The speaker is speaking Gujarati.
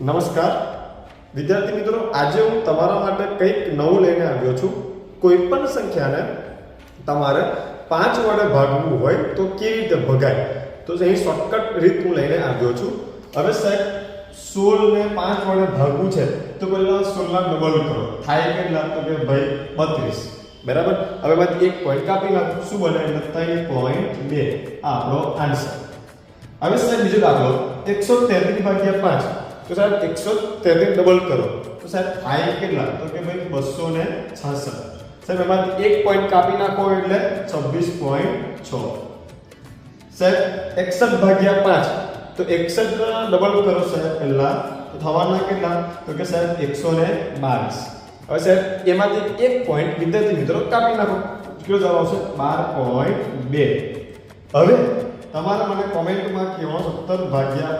નમસ્કાર. વિદ્યાર્થી મિત્રો, આજે હું તમારા માટે કંઈક નવું લઈને આવ્યો છું. કોઈ પણ સંખ્યાને તમારે પાંચ વડે ભાગવું હોય તો કેવી રીતે ભગાય? તો અહીં શોર્ટકટ રીત હું લઈને આવ્યો છું. હવે સાહેબ સોળ ને પાંચ વડે ભાગવું છે, તો પહેલા સોળના ડબલ કરો. થાય કેટલા તો કે ભાઈ બત્રીસ. બરાબર? હવે બાદ એક પોઈન્ટ કાપી નાખું. શું બને? એટલે ત્રણ પોઈન્ટ બે. આપણો આન્સર હવે સાહેબ, બીજો દાખલો. એકસો તેત્રીસ ભાગ્યા પાંચ. તો સાહેબ એકસો તેત્રીસ ડબલ કરો. તો સાહેબ થાય કેટલા? તો કે ભાઈ બસો ને છાસઠ. સાહેબ એમાંથી એક પોઈન્ટ કાપી નાખો એટલે છવ્વીસ પોઈન્ટ છ. સાહેબ, એકસઠ ભાગ્યા પાંચ. તો એકસઠ ડબલ કરો સાહેબ પહેલા. તો થવાના કેટલા? તો કે સાહેબ, એકસો ને બાવીસ. હવે સાહેબ, એમાંથી એક પોઈન્ટ વિદ્યાર્થી મિત્રો કાપી નાખો. કેટલો જવાબ આવશે? બાર પોઈન્ટ બે. હવે તમારે મને કોમેન્ટમાં કહેવાનું સત્તર ભાગ્યા